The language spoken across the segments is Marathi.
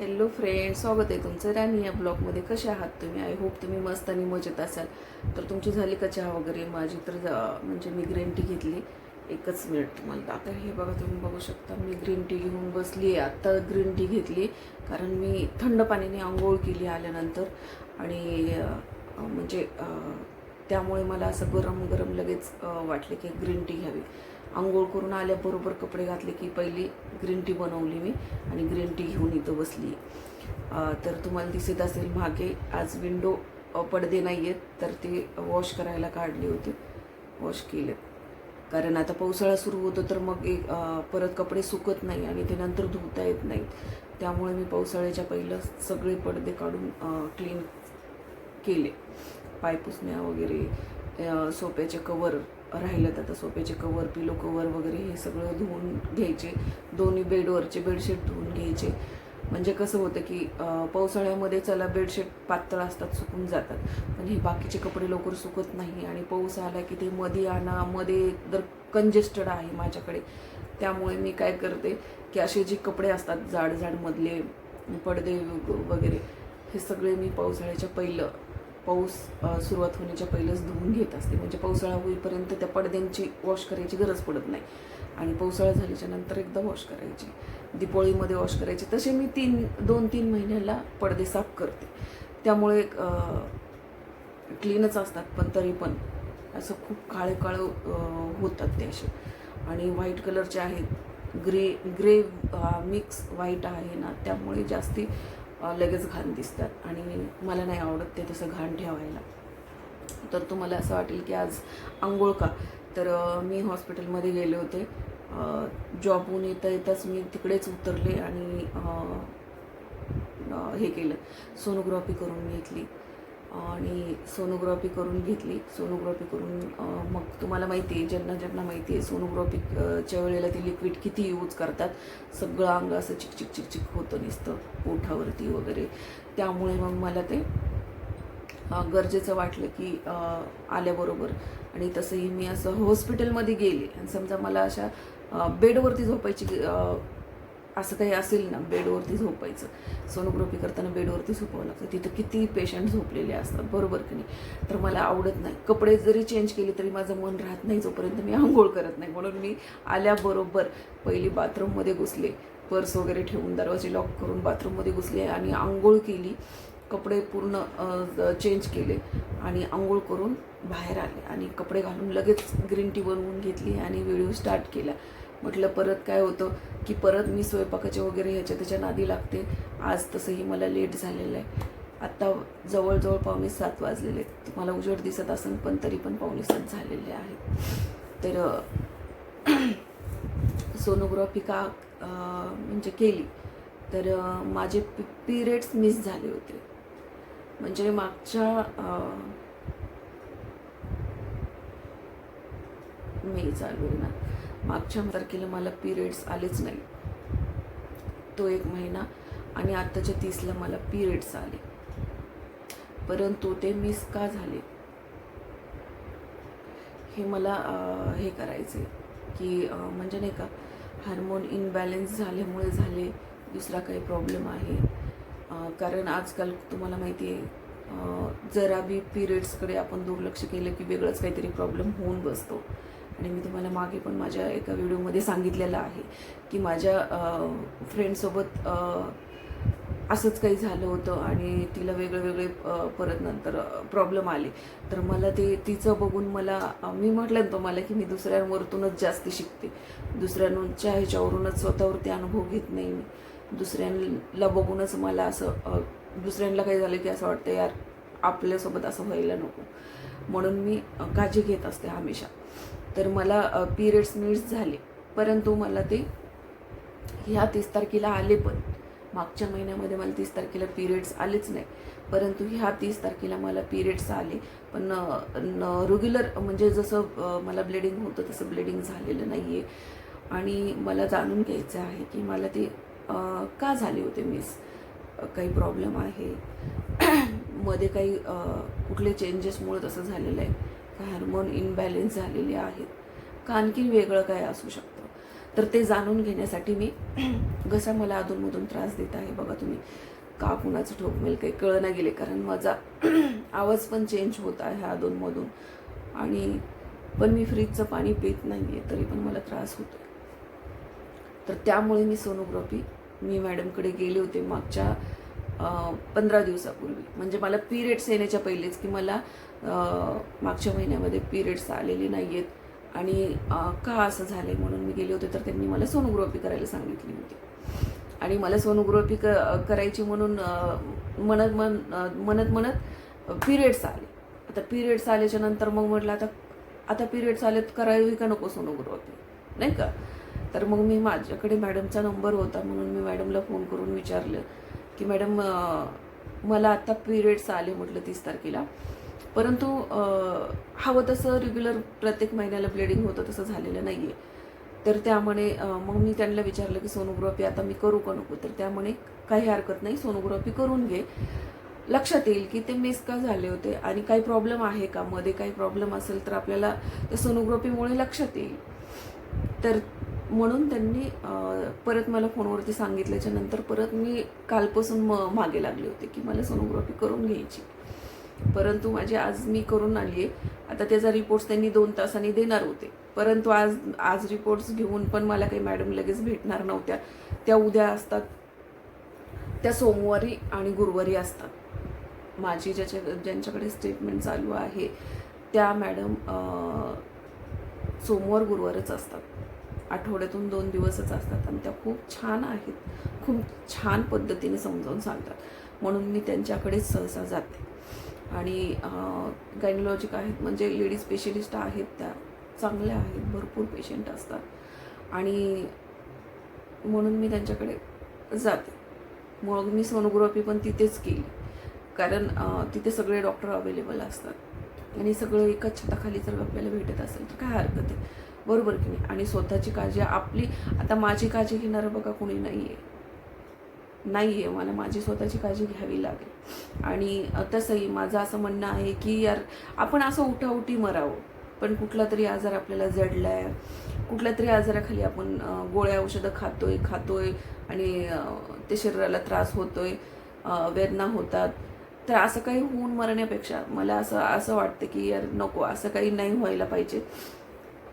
हॅलो फ्रेंड स्वागत आहे तुमचं राणी या ब्लॉगमध्ये कसे आहात तुम्ही? आय होप तुम्ही मस्त आणि मजेत असाल. तर तुमची झाली का चहा वगैरे? माझी तर जा- म्हणजे मी ग्रीन टी घेतली. एकच मिनिट मला आता हे बघा तुम्ही बघू शकता. मी ग्रीन टी घेऊन बसली आहे. आत्ता ग्रीन टी घेतली. कारण मी थंड पाण्याने आंघोळ केली आल्यानंतर. आणि म्हणजे त्यामुळे मला असं गरम गरम लगेच वाटले की ग्रीन टी घ्यावी. आंघोळ करून आल्याबरोबर कपडे घातले की पहिली ग्रीन टी बनवली मी आणि ग्रीन टी घेऊन इथं बसली. तर तुम्हाला दिसत असेल मागे आज विंडो पडदे नाही आहेत तर ते वॉश करायला काढले होते. वॉश केले कारण आता पावसाळा सुरू होतो तर मग एक परत कपडे सुकत नाही आणि ते नंतर धुता येत नाहीत. त्यामुळे मी पावसाळ्याच्या पहिलं सगळे पडदे काढून क्लीन केले. पायपुसण्या वगैरे सोप्याचे कवर राहिलं तर आता सोफ्याचे कवर पिलो कवर वगैरे हे सगळं धुवून घ्यायचे. दोन्ही बेडवरचे बेडशीट धुवून घ्यायचे. म्हणजे कसं होतं की पावसाळ्यामध्ये चला बेडशीट पातळ असतात सुकून जातात. पण हे बाकीचे कपडे लवकर सुकत नाही आणि पाऊस आला की ते मध्ये आणा मध्ये तर कंजेस्टेड आहे माझ्याकडे. त्यामुळे मी काय करते की असे जे कपडे असतात जाड जाडमधले पडदे वगैरे हे सगळे मी पावसाळ्याच्या पहिलं पाऊस सुरुवात होण्याच्या पहिलंच धुवून घेत असते. म्हणजे पावसाळा होईपर्यंत त्या पडद्यांची वॉश करायची गरज पडत नाही. आणि पावसाळा झाल्याच्यानंतर एकदा वॉश करायची. दिपोळीमध्ये वॉश करायची. तसे मी तीन दोन तीन महिन्याला पडदे साफ करते. त्यामुळे क्लीनच असतात पण तरी पण असं खूप काळे काळे होतात ते असे. आणि व्हाईट कलरचे आहेत. ग्रे ग्रे मिक्स व्हाईट आहे ना त्यामुळे जास्ती लगेच घाण दिसतात. आणि मला नाही आवडत ते तसं घाण ठेवायला. तर तुम्हाला असं वाटेल की आज आंघोळ का? तर मी हॉस्पिटलमध्ये गेले होते. जॉबहून येता येताच मी तिकडेच उतरले आणि हे केलं. सोनोग्राफी करून घेतली. आणि सोनोग्राफी करून घेतली. सोनोग्राफी करून मग तुम्हाला माहिती आहे ज्यांना ज्यांना माहिती आहे सोनोग्राफीच्या वेळेला ती लिक्विड किती यूज करतात. सगळं अंग असं चिकचिक चिकचिक होतं नसतं पोठावरती वगैरे. त्यामुळे मग मला ते गरजेचं वाटलं की आल्याबरोबर. आणि तसंही मी असं हॉस्पिटलमध्ये गेले. आणि समजा मला अशा बेडवरती झोपायची असं काही असेल ना बेडवरती झोपायचं. सोनोग्राफी करताना बेडवरती झोपावं लागतं. तिथं किती पेशंट झोपलेले असतात बरोबर की नाही? तर मला आवडत नाही. कपडे जरी चेंज केले तरी माझं मन राहत नाही जोपर्यंत मी आंघोळ करत नाही. म्हणून मी आल्याबरोबर पहिली बाथरूममध्ये घुसले पर्स वगैरे ठेवून दरवाजे लॉक करून बाथरूममध्ये घुसले आणि आंघोळ केली. कपडे पूर्ण चेंज केले आणि आंघोळ करून बाहेर आले आणि कपडे घालून लगेच ग्रीन टी बनवून घेतली आणि व्हिडिओ स्टार्ट केला. म्हटलं परत काय होतं की परत मी स्वयंपाकाचे वगैरे ह्याच्या त्याच्या नादी लागते. आज तसंही मला लेट झालेलं आहे. आत्ता जवळजवळ पावणे सात वाजलेले आहेत. तुम्हाला उजेड दिसत असेल पण तरी पण पावणे सात झालेले आहेत. तर सोनोग्राफी का म्हणजे केली तर माझे पि पिरियड्स मिस झाले होते. म्हणजे मागच्या मे चालू आहे ना. मागच्या तारखेला मला पिरियड्स आलेच नाही. तो एक महिना आणि आत्ताच्या तीसला मला पिरियड्स आले. परंतु ते मिस का झाले? हे मला हे करायचे की म्हणजे नाही का हार्मोन इनबॅलेन्स झाल्यामुळे झाले दुसरा काही प्रॉब्लेम आहे. कारण आजकाल तुम्हाला माहिती आहे जरा बी पिरियड्सकडे आपण दुर्लक्ष केलं की वेगळंच काहीतरी प्रॉब्लेम होऊन बसतो. आणि मी तुम्हाला मागे पण माझ्या एका व्हिडिओमध्ये सांगितलेलं आहे की माझ्या फ्रेंडसोबत असंच काही झालं होतं आणि तिला वेगळे वेगळे परत नंतर प्रॉब्लेम आले. तर मला ते तिचं बघून मला मी म्हटलं ना तुम्हाला की मी दुसऱ्यांवरतूनच जास्त शिकते. दुसऱ्यांच्या ह्याच्यावरूनच स्वतःवरती अनुभव घेत नाही मी. दुसऱ्यांना बघूनच मला असं दुसऱ्यांना काही झालं की असं वाटतं यार आपल्यासोबत असं व्हायला नको. म्हणून मी काळजी घेत असते हमेशा. तर मला पिरियड्स मिस झाले. परंतु मला ते ह्या तीस तारखेला आले पण. मागच्या महिन्यामध्ये मला तीस तारखेला पिरियड्स आलेच नाही. परंतु ह्या तीस तारखेला मला पिरियड्स आले. पण रेग्युलर म्हणजे जसं मला ब्लिडिंग होतं तसं ब्लिडिंग झालेलं नाही आहे आणि मला जाणून घ्यायचं आहे की मला ते का झाले होते मिस काही प्रॉब्लेम आहे? मध्ये काही कुठले चेंजेसमुळे तसं झालेलं आहे? का हार्मोन इनबॅलेन्स झालेले आहेत. का आणखीन वेगळं काय असू शकतं? तर ते जाणून घेण्यासाठी मी घसा मला अधूनमधून त्रास देत आहे. बघा तुम्ही का कुणाचं ठोकमेल काही कळ नाही गेले कारण माझा आवाज पण चेंज होत आहे अधूनमधून. आणि पण मी फ्रीजचं पाणी पित नाही आहे तरी पण मला त्रास होतो तर त्यामुळे मी सोनोग्राफी मी मॅडमकडे गेले होते मागच्या पंधरा दिवसापूर्वी. म्हणजे मला पिरियड्स येण्याच्या पहिलेच की मला मागच्या महिन्यामध्ये पिरियड्स आलेले नाही आहेत आणि का असं झालं आहे म्हणून मी गेले होते तर त्यांनी मला सोनोग्राफी करायला सांगितली होती. आणि मला सोनोग्राफी क करायची म्हणून मनत म्हणत मन म्हणत म्हणत पिरियड्स आले. आता पिरियड्स आल्याच्यानंतर मग म्हटलं आता आता पिरियड्स आले तर करावी का नको सोनोग्राफी? नाही का? तर मग मी माझ्याकडे मॅडमचा नंबर होता म्हणून मी मॅडमला फोन करून विचारलं की मॅडम मला आता पिरियड्स आले म्हटलं तीस तारखेला. परंतु हवं तसं रेग्युलर प्रत्येक महिन्याला ब्लिडिंग होतं तसं झालेलं नाही आहे तर त्यामुळे मग मी त्यांना विचारलं की सोनोग्राफी आता मी करू का नको? तर त्यामुळे काही हरकत नाही सोनोग्राफी करून घे. लक्षात येईल की ते मिस का झाले होते आणि काही प्रॉब्लेम आहे का? मध्ये काही प्रॉब्लेम असेल तर आपल्याला त्या सोनोग्राफीमुळे लक्षात येईल. तर म्हणून त्यांनी परत मला फोनवरती सांगितल्याच्या नंतर परत मी कालपासून म मागे लागले होते की मला सोनोग्राफी करून घ्यायची. परंतु माझे आज मी करून आली आहे. आता त्याचा रिपोर्ट्स त्यांनी दोन तासांनी देणार होते. परंतु आज आज रिपोर्ट्स घेऊन पण मला काही मॅडम लगेच भेटणार नव्हत्या. त्या उद्या असतात. त्या सोमवारी आणि गुरुवारी असतात. माझी ज्याच्या ज्यांच्याकडे स्टेटमेंट चालू आहे त्या मॅडम सोमवार गुरुवारच असतात. आठवड्यातून दोन दिवसच असतात आणि त्या खूप छान आहेत. खूप छान पद्धतीने समजावून सांगतात. म्हणून मी त्यांच्याकडेच सहसा जाते. आणि गायनोलॉजिक आहेत म्हणजे लेडीज स्पेशलिस्ट आहेत त्या चांगल्या आहेत भरपूर पेशंट असतात. आणि म्हणून मी त्यांच्याकडे जाते. मग मी सोनोग्राफी पण तिथेच केली. कारण तिथे सगळे डॉक्टर अवेलेबल असतात. आणि सगळं एकाच छताखाली जर आपल्याला भेटत असेल तर काय हरकत आहे? बरोबर की नाही? आणि स्वतःची काळजी आपली आता माझी काळजी घेणारं बघा कोणी नाही आहे नाही आहे मला माझी स्वतःची काळजी घ्यावी लागेल. आणि तसंही माझं असं म्हणणं आहे की यार आपण असं उठाउठी मरावं. पण कुठला तरी आजार आपल्याला जडला आहे कुठल्या तरी आजाराखाली आपण गोळ्या औषधं खातोय खातोय आणि ते शरीराला त्रास होतोय वेदना होतात. तर असं काही होऊन मरण्यापेक्षा मला असं असं वाटतं की यार नको असं काही नाही व्हायला पाहिजे.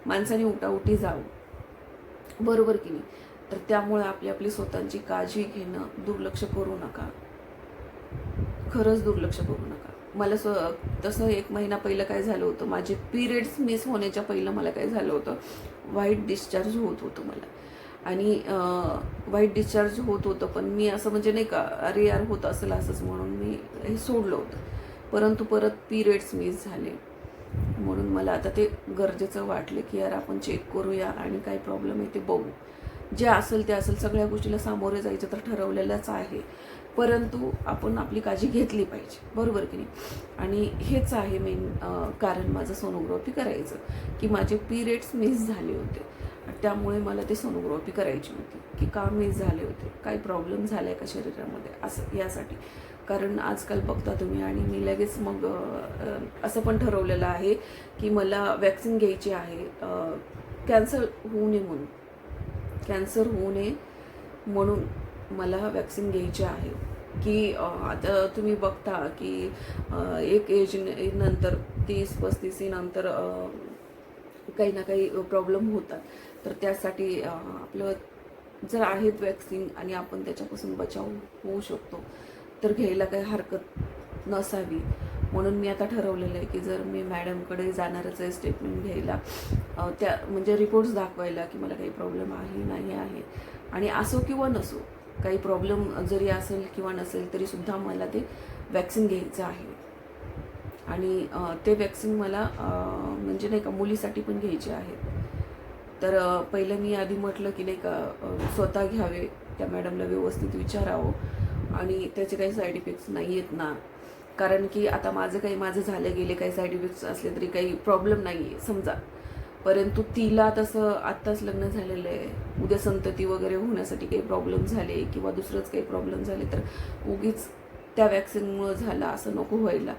माणसाने उठाउठी जावं. बरोबर की नाही? तर त्यामुळे आपली आपली स्वतःची काळजी घेणं दुर्लक्ष करू नका. खरंच दुर्लक्ष करू नका. मला स्व तसं एक महिना पहिलं काय झालं होतं माझे पिरियड्स मिस होण्याच्या पहिलं मला काय झालं होतं वाईट डिस्चार्ज होत होतं मला. आणि वाईट डिस्चार्ज होत होतं पण मी असं म्हणजे नाही का अरे यार होत असेल असंच म्हणून मी हे सोडलं होतं. परंतु परत पिरियड्स मिस झाले. म्हणून मला आता ते गरजेचं वाटलं की यार आपण चेक करूया आणि काय प्रॉब्लेम आहे ते बघू. जे असेल ते असेल सगळ्या गोष्टीला सामोरे जायचं तर ठरवलेलंच आहे. परंतु आपण आपली काळजी घेतली पाहिजे. बरोबर की नाही? आणि हेच आहे मेन कारण माझं सोनोग्राफी करायचं की माझे पिरियड्स मिस झाले होते. त्यामुळे मला ते सोनोग्राफी करायची होती की का मिस झाले होते काय प्रॉब्लेम झाला आहे का शरीरामध्ये? असं यासाठी. कारण आजकाल बघता तुम्ही आणि मी लगेच मग असं पण ठरवलेलं आहे की मला वॅक्सिन घ्यायची आहे कॅन्सल होऊ नये म्हणून. कॅन्सर होऊ नये म्हणून मला वॅक्सिन घ्यायची आहे. की आता तुम्ही बघता की एक एज नंतर तीस पस्तीस नंतर काही ना काही प्रॉब्लेम होतात. तर त्यासाठी आपलं जर आहेत वॅक्सिन आणि आपण त्याच्यापासून बचाव होऊ शकतो तर घ्यायला काही हरकत नसावी. म्हणून मी आता ठरवलेलं आहे की जर मी मॅडमकडे जाणारच आहे स्टेटमेंट घ्यायला त्या म्हणजे रिपोर्ट्स दाखवायला की मला काही प्रॉब्लेम आहे नाही आहे. आणि असो किंवा नसो काही प्रॉब्लेम जरी असेल किंवा नसेल तरीसुद्धा मला ते वॅक्सिन घ्यायचं आहे. आणि ते वॅक्सिन मला म्हणजे नाही का मुलीसाठी पण घ्यायचे आहे तर पहिलं मी आधी म्हटलं की नाही का स्वतः घ्यावे त्या मॅडमला व्यवस्थित विचारावं. आणि त्याचे काही साईड इफेक्ट्स नाही आहेत ना. कारण की आता माझं काही माझं झालं गेले काही साईड इफेक्ट्स असले तरी काही प्रॉब्लेम नाही आहे समजा. परंतु तिला तसं आत्ताच लग्न झालेलं आहे. उद्या संतती वगैरे होण्यासाठी काही प्रॉब्लेम झाले किंवा दुसरंच काही प्रॉब्लेम झाले तर उगीच त्या वॅक्सिनमुळं झालं असं नको व्हायला.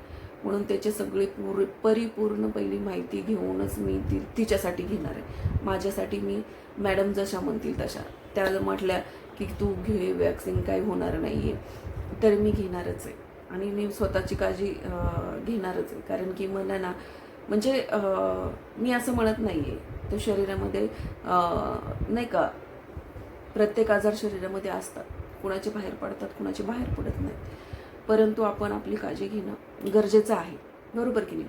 म्हणून त्याची सगळी पूर परिपूर्ण पहिली माहिती घेऊनच मी ती तिच्यासाठी घेणार आहे. माझ्यासाठी मी मॅडम जशा म्हणतील तशा. त्या म्हटल्या की तू घे वॅक्सिन काही होणार नाही आहे तर मी घेणारच आहे. आणि मी स्वतःची काळजी घेणारच आहे. कारण की मला ना म्हणजे मी असं म्हणत नाही आहे तो शरीरामध्ये नाही का प्रत्येक आजार शरीरामध्ये असतात. कुणाचे बाहेर पडतात कुणाचे बाहेर पडत नाहीत. परंतु आपण आपली काळजी घेणं गरजेचं आहे. बरोबर की नाही?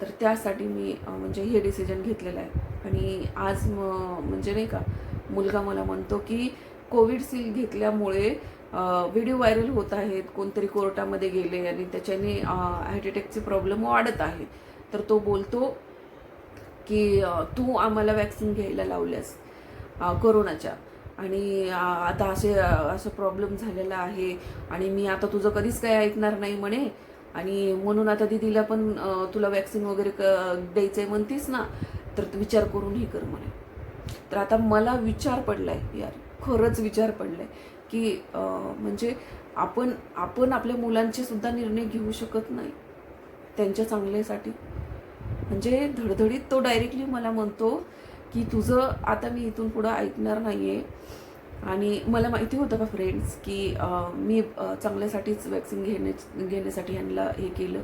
तर त्यासाठी मी म्हणजे हे डिसिजन घेतलेलं आहे. आणि आज म- म्हणजे नाही का मुलगा मला म्हणतो की कोविड सील घेतल्यामुळे व्हिडिओ व्हायरल होत आहेत कोणतरी कोर्टामध्ये गेले आणि त्याच्याने हार्ट अटॅकचे प्रॉब्लेम वाढत आहे तर तो बोलतो की तू आम्हाला वॅक्सिन घ्यायला लावल्यास कोरोनाच्या. आणि आता असे असं प्रॉब्लेम झालेला आहे आणि मी आता तुझं कधीच काही ऐकणार नाही म्हणे. आणि म्हणून आता दिदीला पण तुला वॅक्सिन वगैरे क द्यायचं आहे म्हणतीस ना तर तू विचार करून हे कर म्हणे. तर आता मला विचार पडलाय यार. खरंच विचार पडलाय की म्हणजे आपण आपण आपल्या मुलांचे सुद्धा निर्णय घेऊ शकत नाही त्यांच्या चांगल्यासाठी. म्हणजे धडधडीत तो डायरेक्टली मला म्हणतो की तुझं आता मी इथून पुढं ऐकणार नाही आहे आणि मला माहिती होतं का फ्रेंड्स की मी चांगल्यासाठीच वॅक्सिन घेणे घेण्यासाठी यांना हे केलं.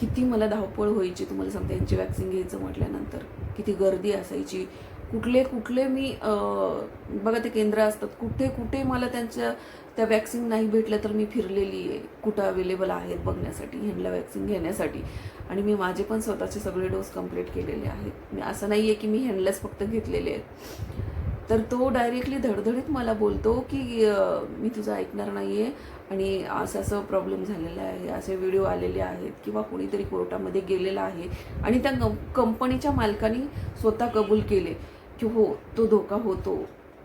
किती मला धावपळ व्हायची तुम्हाला सांगते यांची वॅक्सिन घ्यायचं म्हटल्यानंतर. किती गर्दी असायची. कुठले कुठले मी बघा ते केंद्र असतात. कुठे कुठे मला त्यांच्या त्या वॅक्सिन नाही भेटल्या तर मी फिरलेली आहे. कुठं अवेलेबल आहेत बघण्यासाठी ह्यांना वॅक्सिन घेण्यासाठी. आणि मी माझे पण स्वतःचे सगळे डोस कंप्लीट केलेले आहेत. मी असं नाही आहे की मी ह्यांनाच फक्त घेतलेले आहेत. तर तो डायरेक्टली धडधडीत मला बोलतो की मी तुझं ऐकणार नाही आहे आणि असं असं प्रॉब्लेम झालेला आहे. असे व्हिडिओ आलेले आहेत. किंवा कोणीतरी कोर्टामध्ये गेलेला आहे. आणि त्या कंपनीच्या मालकाने स्वतः कबूल केले. की हो तो धोका होतो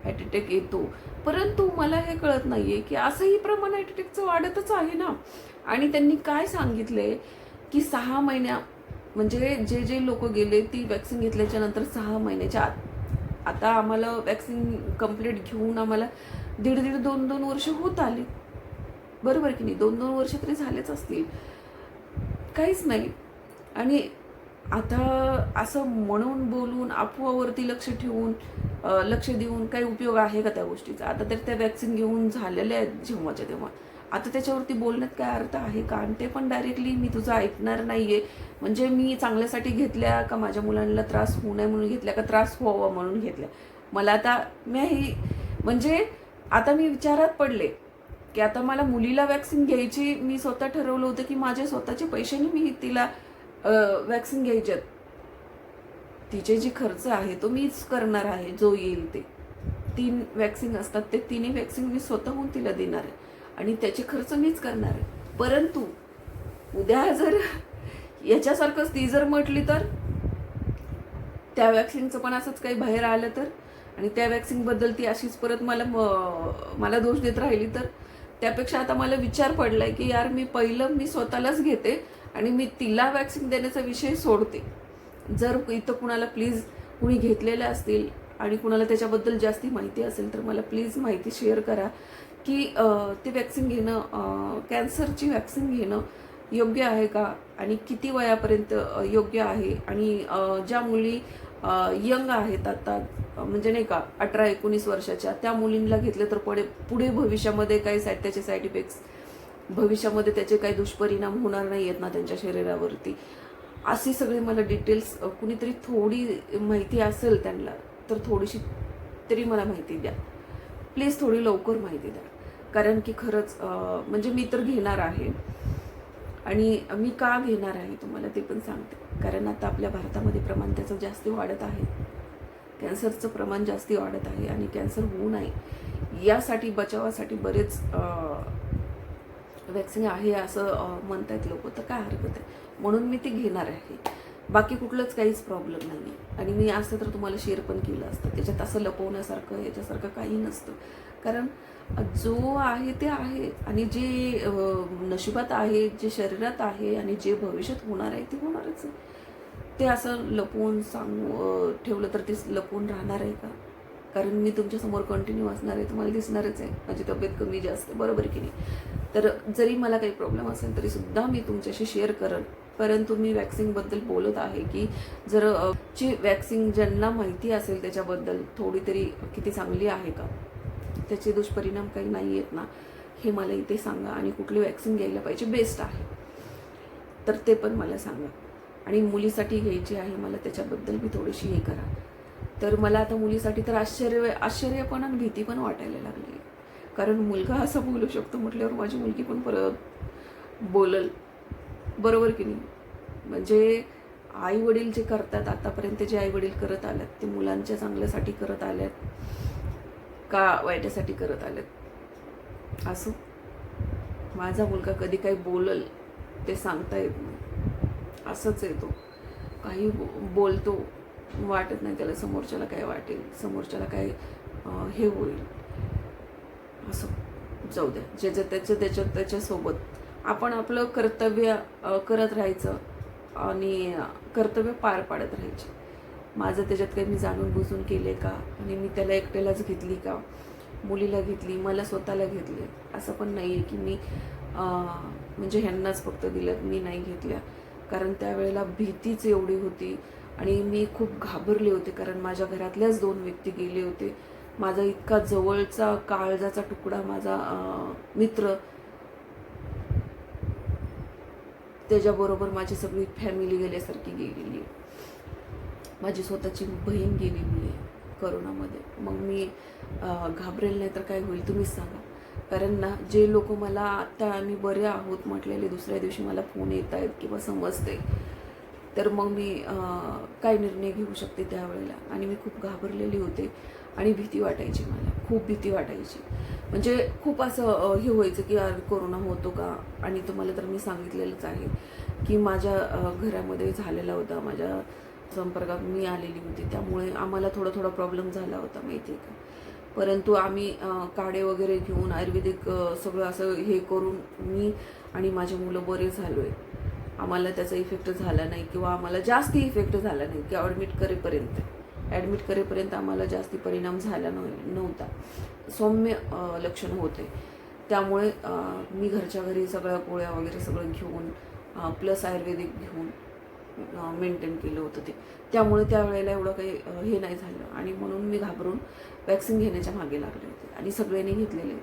हार्ट अटॅक येतो. परंतु मला हे कळत नाही आहे की असंही प्रमाण हार्ट अटॅकचं वाढतच आहे ना? आणि त्यांनी काय सांगितलंय की सहा महिन्या म्हणजे जे जे लोक गेले ती वॅक्सिन घेतल्याच्या नंतर सहा महिन्याच्या आत आता आम्हाला वॅक्सिन कंप्लीट घेऊन आम्हाला दीड दीड दोन दोन वर्ष होत आले. बरोबर की नाही? दोन दोन वर्ष तरी झालेच असतील. काहीच नाही. आणि आता असं म्हणून बोलून अफवावरती लक्ष ठेवून लक्ष देऊन काही उपयोग आहे का त्या गोष्टीचा? आता तर त्या वॅक्सिन घेऊन झालेल्या आहेत जेव्हाच्या तेव्हा. आता त्याच्यावरती बोलण्यात काय अर्थ आहे का? आणि ते पण डायरेक्टली मी तुझं ऐकणार नाहीये. म्हणजे मी चांगल्यासाठी घेतल्या का माझ्या मुलांना त्रास होऊ नये म्हणून घेतल्या का त्रास व्हावा म्हणून घेतल्या? मला आता मी ही म्हणजे आता मी विचारात पडले की आता मला मुलीला वॅक्सिन घ्यायची मी स्वतः ठरवलं होतं की माझ्या स्वतःच्या पैशाने मी तिला वॅक्सिन घ्यायच्यात. तिचे जे खर्च आहे तो मीच करणार आहे जो येईल ते. तीन वॅक्सिन असतात ते तिन्ही वॅक्सिन मी स्वतःहून तिला देणार आहे. आणि त्याचे खर्च मीच करणार आहे. परंतु उद्या जर याच्यासारखंच ती जर म्हटली तर त्या वॅक्सिनचं पण असंच काही बाहेर आलं तर आणि त्या वॅक्सिनबद्दल ती अशीच परत मला मला दोष देत राहिली तर त्यापेक्षा आता मला विचार पडलाय की यार मी पहिलं मी स्वतःलाच घेते आणि मी तिला वॅक्सिन देण्याचा विषय सोडते. जर इथं कुणाला प्लीज कुणी घेतलेल्या असतील आणि कुणाला त्याच्याबद्दल जास्ती माहिती असेल तर मला प्लीज माहिती शेअर करा की ते वॅक्सिन घेणं कॅन्सरची वॅक्सिन घेणं योग्य आहे का आणि किती वयापर्यंत योग्य आहे आणि ज्या मुली यंग आहेत आता म्हणजे नाही का अठरा एकोणीस वर्षाच्या त्या मुलींना घेतलं तर पुढे पुढे भविष्यामध्ये काही साईड त्याचे साईड इफेक्ट्स भविष्यामध्ये त्याचे काही दुष्परिणाम होणार नाही आहेत ना त्यांच्या शरीरावरती. असे सगळी मला डिटेल्स कुणीतरी थोडी माहिती असेल त्यांना तर थोडीशी तरी मला माहिती द्या. प्लीज थोडी लवकर माहिती द्या. कारण की खरंच म्हणजे मी तर घेणार आहे. आणि मी का घेणार आहे तुम्हाला ते पण सांगते. कारण आता आपल्या भारतामध्ये प्रमाण त्याचं जास्ती वाढत आहे. कॅन्सरचं प्रमाण जास्ती वाढत आहे आणि कॅन्सर होऊ नये. यासाठी बचावासाठी बरेच वॅक्सिन आहे असं म्हणत आहेत लोक तर काय हरकत आहे? म्हणून मी ती घेणार आहे. बाकी कुठलंच काहीच प्रॉब्लेम नाही आहे आणि मी असं तर तुम्हाला शेअर पण केलं असतं. त्याच्यात असं लपवण्यासारखं याच्यासारखं काही नसतं. कारण जो आहे ते आहे. आणि जे नशिबात आहे जे शरीरात आहे आणि जे भविष्यात होणार आहे ते होणारच आहे. ते असं लपवून सांगू ठेवलं तर ते लपवून राहणार आहे का? कारण मी तुमच्यासमोर कंटिन्यू असणार आहे तुम्हाला दिसणारच आहे. माझी तब्येत कमी जास्त. बरोबर की नाही? तर जरी मला काही प्रॉब्लेम असेल तरीसुद्धा मी तुमच्याशी शेअर करेन परंतु मी वॅक्सिंगबद्दल बोलत आहे की जर ची वॅक्सिंग ज्यांना माहिती असेल त्याच्याबद्दल थोडी तरी किती चांगली आहे का? त्याचे दुष्परिणाम काही नाही आहेत ना? हे मला इथे सांगा आणि कुठली वॅक्सिन घ्यायला पाहिजे बेस्ट आहे. तर ते पण मला सांगा. आणि मुलीसाठी घ्यायची आहे मला त्याच्याबद्दल मी थोडीशी हे करा. तर मला आता मुलीसाठी तर आश्चर्य आश्चर्य पण आणि भीती पण वाटायला लागली. कारण मुलगा असं बोलू शकतो म्हटल्यावर माझी मुलगी पण परत बोलल. बरोबर की नाही? म्हणजे आई वडील जे करतात आतापर्यंत जे आई वडील करत आल्यात ते मुलांच्या चांगल्यासाठी करत आल्यात का वाईटासाठी करत आल्यात? असो. माझा मुलगा कधी काही बोलल ते सांगता येत नाही. असंच येतो काही बो- बोलतो वाटत नाही त्याला समोरच्याला काय वाटेल समोरच्याला काय हे होईल. असं. जाऊ द्या. ज्याचं त्याचं त्याच्या त्याच्यासोबत. आपण आपलं कर्तव्य करत राहायचं आणि कर्तव्य पार पाडत राहायचे. माझं त्याच्यात काही मी जाणून बुजून केले का? आणि मी त्याला एकट्यालाच घेतली का? मुलीला घेतली मला स्वतःला घेतले. असं पण नाही आहे की मी म्हणजे ह्यांनाच फक्त दिलं मी नाही घेतल्या. कारण त्यावेळेला भीतीच एवढी होती. आणि मी खूप घाबरले होते कारण माझ्या घरातल्याच दोन व्यक्ती गेले होते. माझा इतका जवळचा काळजाचा तुकडा माझा मित्र त्याच्याबरोबर माझी सगळी फॅमिली गेल्यासारखी गेलेली. माझी स्वतःची बहीण गेलेली आहे करोनामध्ये. मग मी घाबरेल नाही तर काय होईल तुम्हीच सांगा. कारण ना जे लोक मला आता आम्ही बरे आहोत म्हटलेले दुसऱ्या दिवशी मला फोन येत आहेत किंवा समजते तर मग मी काय निर्णय घेऊ शकते त्यावेळेला. आणि मी खूप घाबरलेली होते आणि भीती वाटायची मला. खूप भीती वाटायची. म्हणजे खूप असं हे व्हायचं की अरे कोरोना होतो का? आणि तुम्हाला तर मी सांगितलेलंच आहे की माझ्या घरामध्ये झालेला होता. माझ्या संपर्कात मी आलेली होती. त्यामुळे आम्हाला थोडा थोडा प्रॉब्लेम झाला होता माहिती आहे का? परंतु आम्ही काडे काढे वगैरे घेऊन आयुर्वेदिक सगळं असं हे करून मी आणि माझे मुलं बरे झालो आहे आम्हाला त्याचा इफेक्ट झाला नाही किंवा आम्हाला जास्ती इफेक्ट झाला नाही किंवा ॲडमिट करेपर्यंत. ॲडमिट करेपर्यंत आम्हाला जास्ती परिणाम झाला नव्ह नव्हता. सौम्य लक्षण होते. त्यामुळे मी घरच्या घरी सगळ्या गोळ्या वगैरे सगळं घेऊन प्लस आयुर्वेदिक घेऊन मेंटेन केलं होतं ते. त्यामुळे त्यावेळेला एवढं काही हे नाही झालं. आणि म्हणून मी घाबरून वॅक्सिन घेण्याच्या मागे लागले होते. आणि सगळ्यांनी घेतलेले.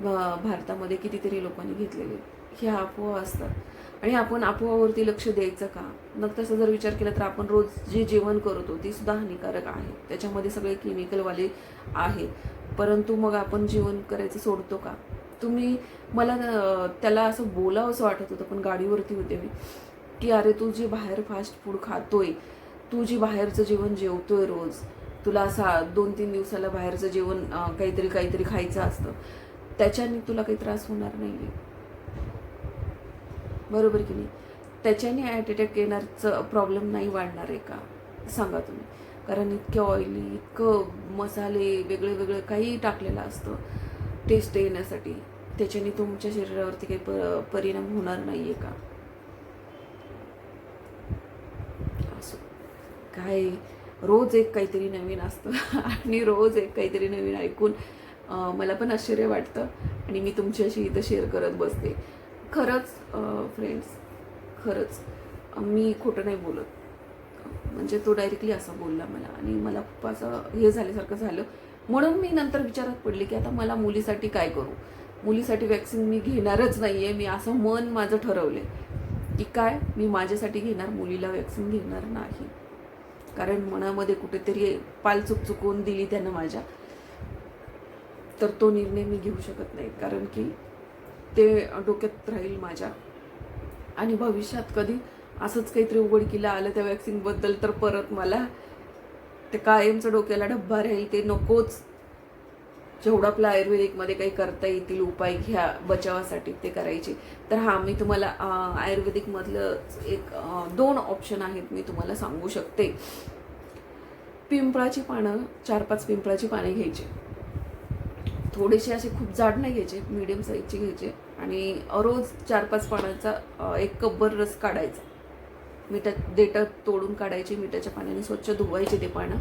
भा- भारतामध्ये कितीतरी लोकांनी घेतलेले. ह्या अफवा असतात. आणि आपण आपोआवरती लक्ष द्यायचं का? मग तसं जर विचार केला तर आपण रोज जे जेवण करतो ते सुद्धा हानिकारक आहे. त्याच्यामध्ये सगळे केमिकलवाले आहे. परंतु मग आपण जेवण करायचं सोडतो का? तुम्ही मला त्याला असं बोलावं असं वाटत होतं पण गाडीवरती होते मी की अरे तू जे बाहेर फास्ट फूड खातोय तू जी बाहेरचं जेवण जेवतोय रोज तुला असा दोन तीन दिवसाला बाहेरचं जेवण काहीतरी काहीतरी खायचं असतं त्याच्याने तुला काही त्रास होणार नाही आहे बरोबर की नाही? त्याच्याने ॲट अटॅक येणारचं प्रॉब्लेम नाही वाढणार आहे का? सांगा तुम्ही. कारण इतके ऑइली इतकं मसाले वेगळे वेगळे काही टाकलेलं असतं टेस्ट येण्यासाठी. त्याच्याने तुमच्या शरीरावरती काही पर परिणाम होणार नाही आहे का? असो. काय? रोज एक काहीतरी नवीन असतं. आणि रोज एक काहीतरी नवीन ऐकून मला पण आश्चर्य वाटतं. आणि मी तुमच्याशी इथं शेअर करत बसते. खरंच फ्रेंड्स खरंच मी खोटं नाही बोलत. म्हणजे तो डायरेक्टली असा बोलला मला आणि मला खूप असं हे झाल्यासारखं झालं. म्हणून मी नंतर विचारात पडले की आता मला मुलीसाठी काय करू? मुलीसाठी वॅक्सिन मी घेणारच नाही आहे मी असं मन माझं ठरवले की काय? मी माझ्यासाठी घेणार मुलीला वॅक्सिन घेणार नाही. कारण मनामध्ये कुठेतरी पाल चुक चुकवून दिली त्यानं माझ्या. तर तो निर्णय मी घेऊ शकत नाही. कारण की ते डोक्यात राहील माझ्या. आणि भविष्यात कधी असंच काहीतरी उघडकीला आलं त्या वॅक्सिनबद्दल तर परत मला ते कायमचं डोक्याला डब्बा राहील ते नकोच. जेवढं आपलं आयुर्वेदिकमध्ये काही करता येतील उपाय घ्या बचावासाठी ते करायचे. तर हा मी तुम्हाला आयुर्वेदिकमधलं एक दोन ऑप्शन आहेत मी तुम्हाला सांगू शकते. पिंपळाची पानं चार पाच पिंपळाची पाने घ्यायची. थोडेसे असे खूप जाड नाही घ्यायचे मीडियम साईजचे घ्यायचे. आणि रोज चार पाच पाण्याचा एक कब्बर रस काढायचा. मिठा देठं तोडून काढायची मिठाच्या पाण्याने स्वच्छ धुवायचे ते पानं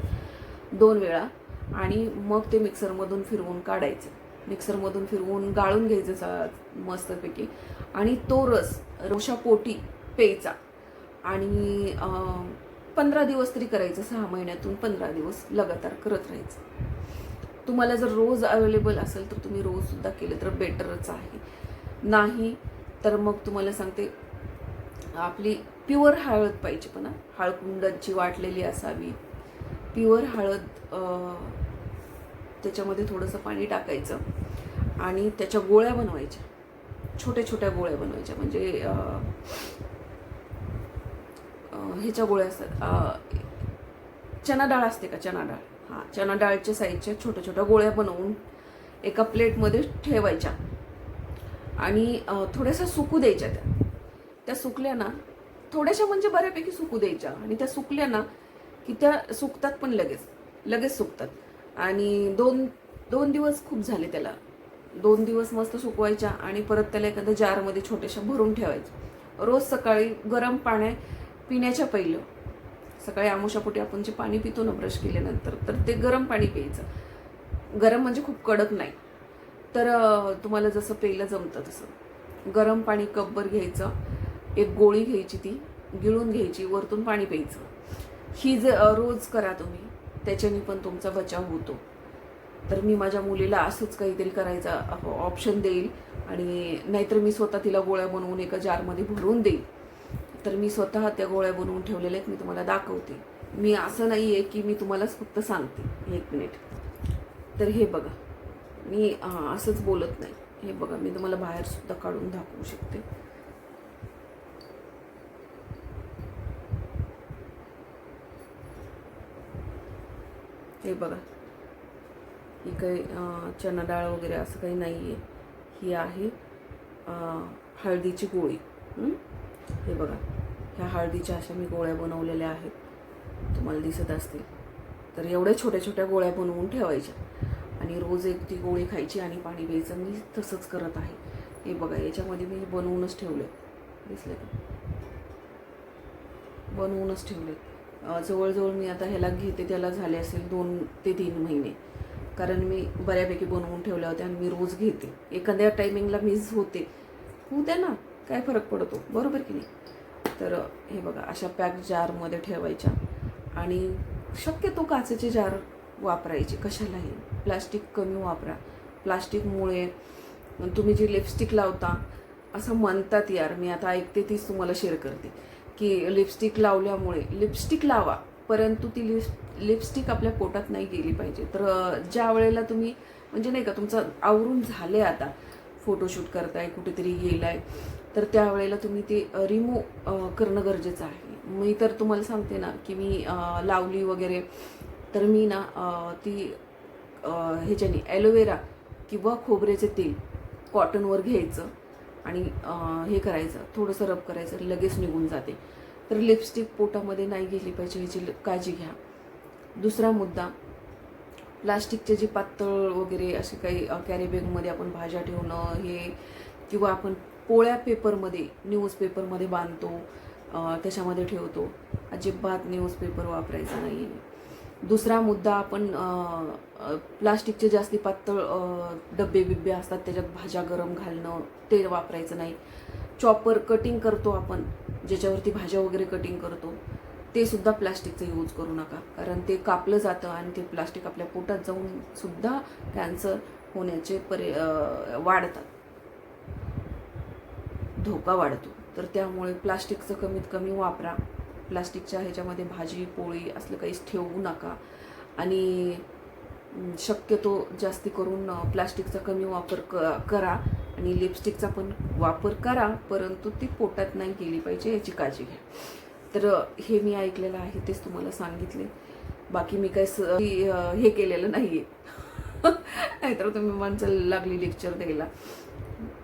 दोन वेळा आणि मग ते मिक्सरमधून फिरवून काढायचं. मिक्सरमधून फिरवून गाळून घ्यायचं सा- मस्तपैकी. आणि तो रस रोशा पोटी प्यायचा आणि पंधरा दिवस तरी करायचं सहा महिन्यातून पंधरा दिवस लगातार करत राहायचं. तुम्हाला जर रोज अवेलेबल असेल तर तुम्ही रोजसुद्धा केलं तर बेटरच आहे. नाही तर मग तुम्हाला सांगते. आपली प्युअर हळद पाहिजे पण हळकुंडची हळकुंडाची वाटलेली असावी. प्युअर हळद त्याच्यामध्ये थोडंसं पाणी टाकायचं आणि त्याच्या गोळ्या बनवायच्या. छोट्या छोट्या गोळ्या बनवायच्या. म्हणजे ह्याच्या गोळ्या असतात. चना डाळ असते का? चना डाळ. हां चना डाळच्या साईजच्या छोट्या छोट्या गोळ्या बनवून एका प्लेटमध्ये ठेवायच्या. आणि थोड्याशा सुकू द्यायच्या त्या. त्या सुकल्या ना थोड्याशा म्हणजे बऱ्यापैकी सुकू द्यायच्या. आणि त्या सुकल्या ना की त्या सुकतात पण लगेच लगेच सुकतात. आणि दोन दोन दिवस खूप झाले त्याला. दोन दिवस मस्त सुकवायच्या आणि परत त्याला एखाद्या जारमध्ये छोट्याशा भरून ठेवायच्या. रोज सकाळी गरम पाण्या पिण्याच्या पहिलं. सकाळी आमोशापोटी आपण जे पाणी पितो ना ब्रश केल्यानंतर तर ते गरम पाणी प्यायचं. गरम म्हणजे खूप कडक नाही. तर तुम्हाला जसं प्यायला जमतं तसं. गरम पाणी कपभर घ्यायचं एक गोळी घ्यायची ती गिळून घ्यायची वरतून पाणी प्यायचं. ही जे रोज करा तुम्ही त्याच्याने पण तुमचा बचाव होतो. तर मी माझ्या मुलीला असंच काहीतरी करायचा ऑप्शन देईल आणि नाहीतर मी स्वतः तिला गोळ्या बनवून एका जारमध्ये भरून देईल. तर मी स्वतः त्या गोळ्या बनवून ठेवलेल्या आहेत मी तुम्हाला दाखवते. मी असं नाही आहे की मी तुम्हालाच फक्त सांगते. एक मिनिट तर हे बघा. मी असंच बोलत नाही. हे बघा मी तुम्हाला बाहेर सुद्धा काढून दाखवू शकते. हे बघा. ही काही चणा चना डाळ वगैरे असं काही नाही आहे ही आहे हळदीची गोळी हे? बघा. ह्या हळदीच्या अशा मी गोळ्या बनवलेल्या आहेत. तुम्हाला दिसत असतील. तर एवढ्या छोट्या छोट्या गोळ्या बनवून ठेवायच्या. आणि रोज एक ती गोळी खायची आणि पाणी प्यायचं. मी तसंच करत आहे. हे बघा याच्यामध्ये मी बनवूनच ठेवले दिसले का? बनवूनच ठेवले जवळजवळ मी आता ह्याला घेते त्याला झाले असेल दोन ते तीन महिने. कारण मी बऱ्यापैकी बनवून ठेवल्या होत्या आणि मी रोज घेते. एखाद्या टायमिंगला मिस होते. होऊ द्या ना काय फरक पडतो? बरोबर की नाही? तर हे बघा अशा पॅक जारमध्ये ठेवायच्या. आणि शक्यतो काचेचे जार वापरायचे. कशालाही. प्लास्टिक कमी वापरा. प्लास्टिकमुळे तुम्ही जी लिपस्टिक लावता असं म्हणतात यार. मी आता ऐकते तीच तुम्हाला शेअर करते. की लिपस्टिक लावल्यामुळे लिपस्टिक लावा परंतु ती लिप लिपस्टिक आपल्या पोटात नाही गेली पाहिजे. तर ज्या वेळेला तुम्ही म्हणजे नाही का तुमचं आवरून झाले आता. फोटोशूट करताय कुठेतरी गेलाय. तर त्यावेळेला तुम्ही ते रिमूव्ह करणं गरजेचं आहे. मी तर तुम्हाला सांगते ना की मी लावली वगैरे तर मी ना ती ह्याच्याने ॲलोवेरा किंवा खोबऱ्याचे तेल कॉटनवर घ्यायचं आणि हे करायचं थोडंसं रब करायचं लगेच निघून जाते. तर लिपस्टिक पोटामध्ये नाही गेली पाहिजे ह्याची ल- काळजी घ्या. दुसरा मुद्दा प्लास्टिकचे जे पातळ वगैरे असे काही कॅरीबॅगमध्ये आपण भाज्या ठेवणं हे किंवा आपण पोळ्या पेपरमध्ये न्यूजपेपरमध्ये बांधतो त्याच्यामध्ये ठेवतो. अजिबात न्यूजपेपर वापरायचा नाही दुसरा मुद्दा आपण प्लास्टिकचे जास्ती पातळ अं, डब्बे बिब्बे असतात त्याच्यात भाज्या गरम घालणं ते वापरायचं नाही. चॉपर कटिंग करतो आपण ज्याच्यावरती भाज्या वगैरे कटिंग करतो ते सुद्धा प्लास्टिकचं यूज करू नका. कारण ते कापलं जातं आणि ते प्लास्टिक आपल्या पोटात जाऊन सुद्धा कॅन्सर होण्याचे परि वाढतात. धोका वाढतो. तर त्यामुळे प्लास्टिकचं कमीत कमी वापरा. प्लास्टिकच्या ह्याच्यामध्ये भाजी पोळी असलं काहीच ठेवू नका. आणि शक्यतो जास्ती करून प्लास्टिकचा कमी वापर क करा आणि लिपस्टिकचा पण वापर करा परंतु ती पोटात नाही गेली पाहिजे याची काळजी घ्या. तर हे मी ऐकलेलं आहे तेच तुम्हाला सांगितले. बाकी मी काही स- हे केलेलं नाही आहे नाहीतर तुम्ही माणसं लागली लेक्चर द्यायला.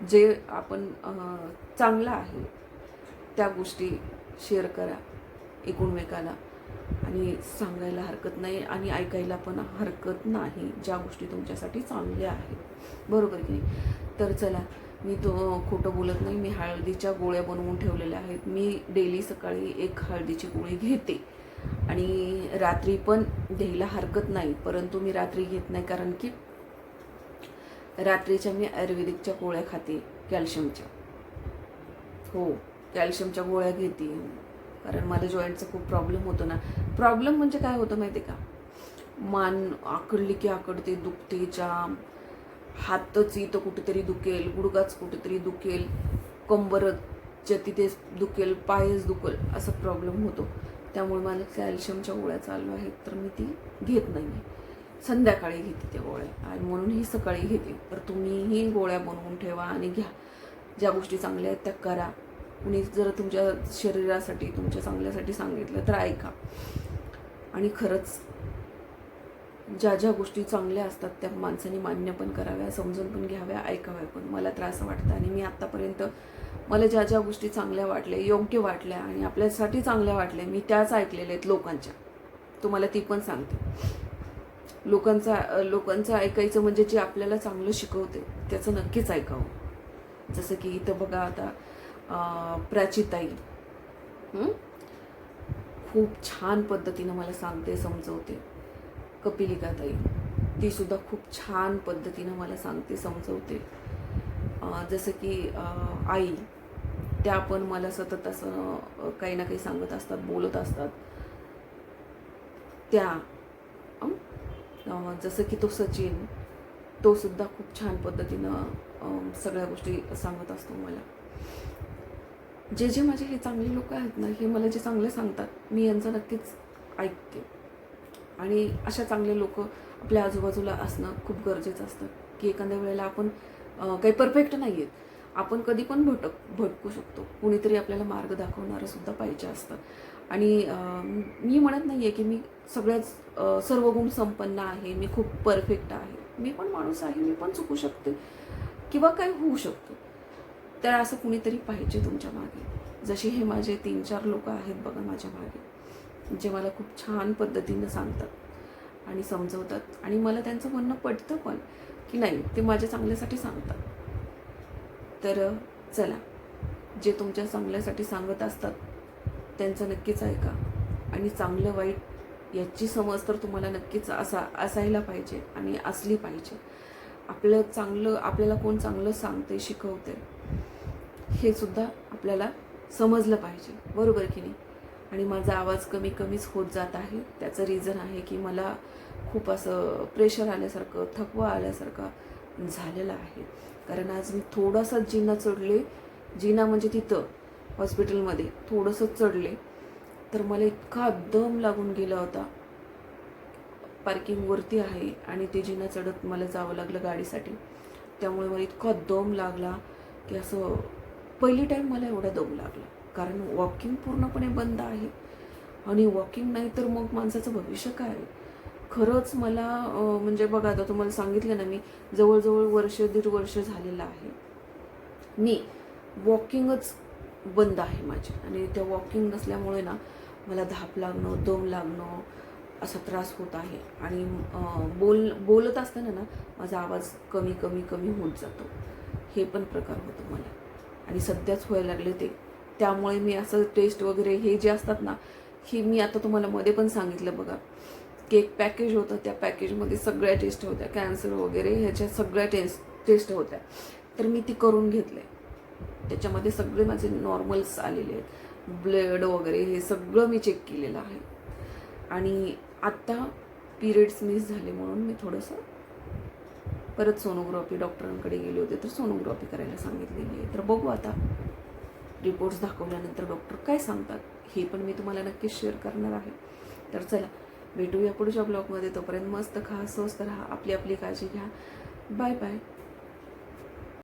जे आपण चांगलं आहे त्या गोष्टी शेअर करा. एकूणमेकाला. आणि सांगायला हरकत नाही आणि ऐकायला पण हरकत नाही. ज्या गोष्टी तुमच्यासाठी चांगल्या आहेत. बरोबर की नाही? तर चला मी तो खोटं बोलत नाही. मी हळदीच्या गोळ्या बनवून ठेवलेल्या आहेत. मी डेली सकाळी एक हळदीची गोळी घेते. आणि रात्री पण घ्यायला हरकत नाही. परंतु मी रात्री घेत नाही. कारण की रात्रीच्या मी आयुर्वेदिकच्या गोळ्या खाते. कॅल्शियमच्या. हो कॅल्शियमच्या गोळ्या घेते. कारण मला जॉईंटचा खूप प्रॉब्लेम होतो ना. प्रॉब्लेम म्हणजे काय होतं माहिती आहे का? मान आकडली की आकडते दुखते जाम. हातच इथं कुठेतरी दुखेल गुडघाच कुठेतरी दुखेल कंबरच्या तिथेच दुखेल पायच दुखेल असा प्रॉब्लेम होतो. त्यामुळे मला कॅल्शियमच्या गोळ्या चालू आहेत तर मी ती घेत नाही संध्याकाळी घेते त्या गोळ्या आणि म्हणून ही सकाळी घेते. तर तुम्हीही गोळ्या बनवून ठेवा आणि घ्या. ज्या गोष्टी चांगल्या आहेत त्या करा. कुणी जर तुमच्या शरीरासाठी तुमच्या चांगल्यासाठी सांगितलं तर ऐका. आणि खरंच ज्या ज्या गोष्टी चांगल्या असतात त्या माणसाने मान्य पण कराव्या समजून पण घ्याव्या ऐकाव्या पण. मला तर असं वाटतं आणि मी आत्तापर्यंत मला ज्या ज्या गोष्टी चांगल्या वाटल्या योग्य वाटल्या आणि आपल्यासाठी चांगल्या वाटल्या मी त्याच ऐकलेल्या आहेत लोकांच्या. तुम्हाला ती पण सांगते. लोकांचा लोकांचं ऐकायचं म्हणजे जे आपल्याला चांगलं शिकवते त्याचं नक्कीच ऐकावं. जसं की इथं बघा आता प्राचीताई? खूप छान पद्धतीनं मला सांगते समजवते. कपिलिकाताई ती सुद्धा खूप छान पद्धतीनं मला सांगते समजवते. जसं की आई त्या पण मला सतत असं काही ना काही सांगत असतात बोलत असतात. त्या जसं की तो सचिन तो सुद्धा खूप छान पद्धतीनं सगळ्या गोष्टी सांगत असतो मला. जे जे माझे हे चांगले लोक आहेत ना हे मला जे चांगले सांगतात मी यांचं नक्कीच ऐकते. आणि अशा चांगले लोक आपल्या आजूबाजूला असणं खूप गरजेचं असतं की एखाद्या वेळेला आपण काही परफेक्ट नाही आहेत आपण कधी पण भटक भटकू शकतो. कुणीतरी आपल्याला मार्ग दाखवणारं सुद्धा पाहिजे असतं. आणि मी म्हणत नाही आहे की मी सगळ्याच सर्व गुण संपन्न आहे मी खूप परफेक्ट आहे. मी पण माणूस आहे मी पण चुकू शकते. किंवा काय होऊ शकतो. तर असं कुणीतरी पाहिजे तुमच्या मागे. जसे हे माझे तीन चार लोक आहेत बघा माझ्या मागे जे मला खूप छान पद्धतीनं सांगतात आणि समजवतात. आणि मला त्यांचं म्हणणं पटतं पण की नाही ते माझ्या चांगल्यासाठी सांगतात. तर चला जे तुमच्या चांगल्यासाठी सांगत असतात त्यांचं नक्कीच ऐका. आणि चांगलं वाईट याची समज तर तुम्हाला नक्कीच असा असायला पाहिजे आणि असली पाहिजे. आपलं चांगलं आपल्याला कोण चांगलं सांगते शिकवते हे सुद्धा आपल्याला समजलं पाहिजे. बरोबर की नाही? आणि माझा आवाज कमी कमीच होत जात आहे. त्याचं रिझन आहे की मला खूप असं प्रेशर आल्यासारखं थकवा आल्यासारखं झालेला आहे. कारण आज मी थोडासा जिना चढले जिना म्हणजे तिथं हॉस्पिटलमध्ये थोडंसं चढले तर मला इतका दम लागून गेला होता. पार्किंगवरती आहे आणि ते चढत मला जावं लागलं गाडीसाठी. त्यामुळे मला इतका दम लागला की असं पहिली टाईम मला एवढा दम लागला. कारण वॉकिंग पूर्णपणे बंद आहे. आणि वॉकिंग नाही तर मग माणसाचं भविष्य काय? आहे? खरंच मला म्हणजे बघा आता तुम्हाला सांगितलं ना मी जवळजवळ वर्ष दीड वर्ष झालेलं आहे. मी वॉकिंगच बंद आहे माझी. आणि त्या वॉकिंग नसल्यामुळे ना मला धाप लागणं दम लागणं असा त्रास होत आहे. आणि बोल बोलत असताना ना माझा आवाज कमी कमी कमी होत जातो. हे पण प्रकार होतो मला. आणि सध्याच व्हायला लागले ते. त्यामुळे मी असं टेस्ट वगैरे हे जे असतात ना हे मी आता तुम्हाला मध्ये पण सांगितलं बघा. की एक पॅकेज होतं. त्या पॅकेजमध्ये सगळ्या टेस्ट होत्या. कॅन्सर वगैरे ह्याच्या सगळ्या टेस्ट टेस्ट होत्या. तर मी ती करून घेतले त्याच्यामध्ये सगळे माझे नॉर्मल्स आलेले आहेत. ब्लड वगैरे हे सगळं मी चेक केलेलं आहे. आणि आत्ता पिरियड्स मिस झाले म्हणून मी थोडंसं परत सोनोग्राफी डॉक्टरांकडे गेले होते तर सोनोग्राफी करायला सांगितलेली आहे. तर बघू आता. रिपोर्ट्स दाखवल्यानंतर डॉक्टर काय सांगतात हे पण मी तुम्हाला नक्कीच शेअर करणार आहे. तर चला भेटूया पुढच्या ब्लॉगमध्ये तोपर्यंत मस्त खा स्वस्त राहा आपली आपली काळजी घ्या. Bye bye